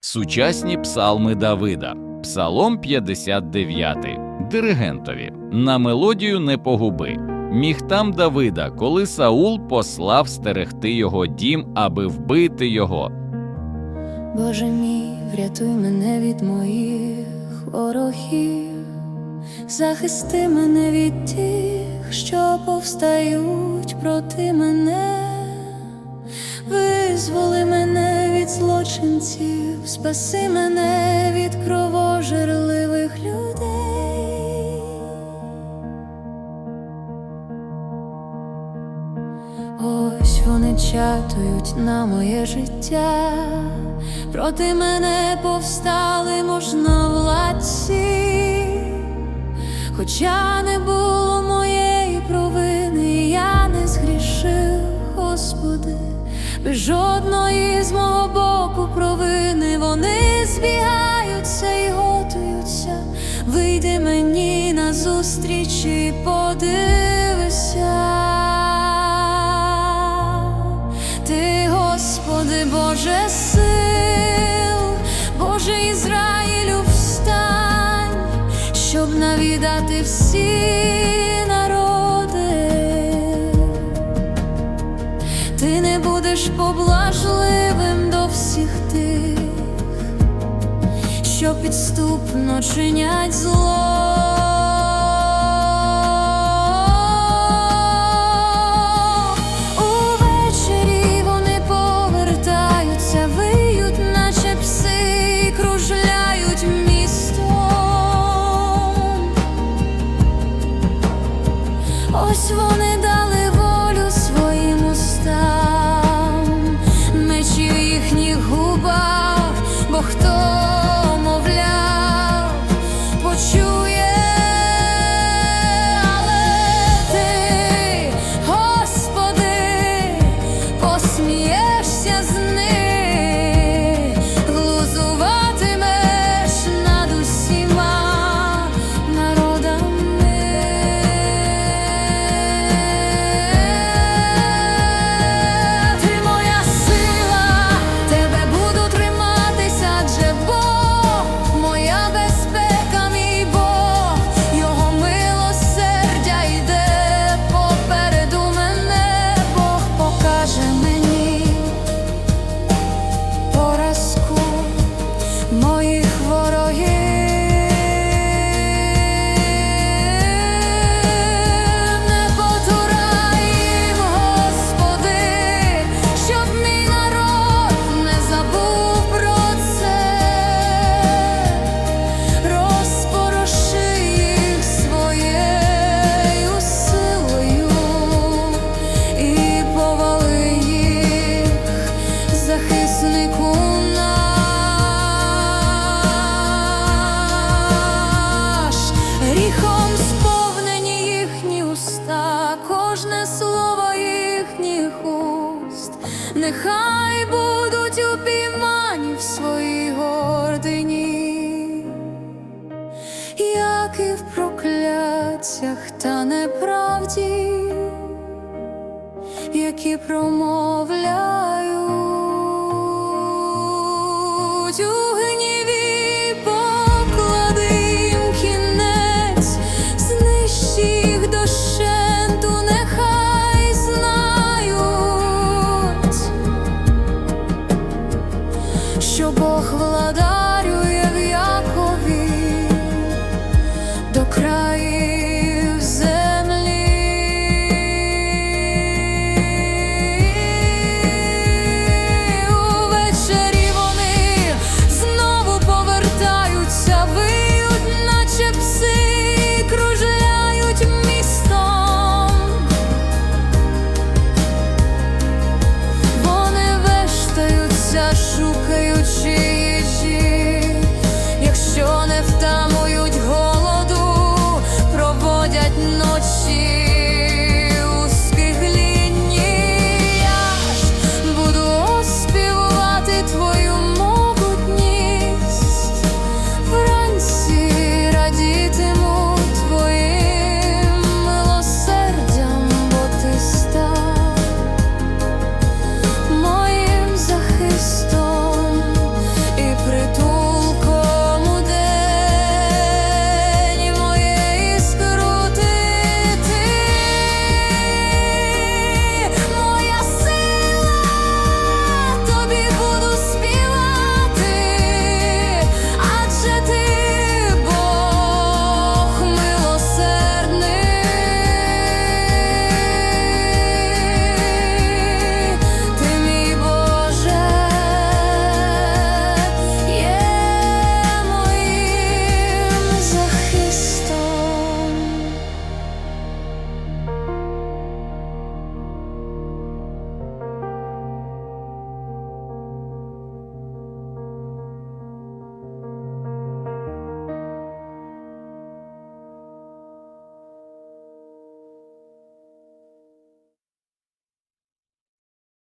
Сучасні псалми Давида, Псалом 59, диригентові. На мелодію не погуби. Міхтам Давида, коли Саул послав стерегти його дім, аби вбити його. Боже мій, врятуй мене від моїх ворогів, захисти мене від тих, що повстають проти мене, визволи мене злочинців, спаси мене від кровожерливих людей. Ось вони чатують на моє життя, проти мене повстали можновладці, хоча не було моєї провини, я не згрішив, Господи, без жодної з мого боку провини вони збігаються і готуються. Вийди мені на зустріч і подивися. Ти, Господи, Боже сил, Боже Ізраїлю, встань, щоб навідати всі будеш поблажливим до всіх тих, що підступно чинять зло. Увечері вони нехай будуть упіймані в своїй гордині як і в прокляттях та неправді, які промовляють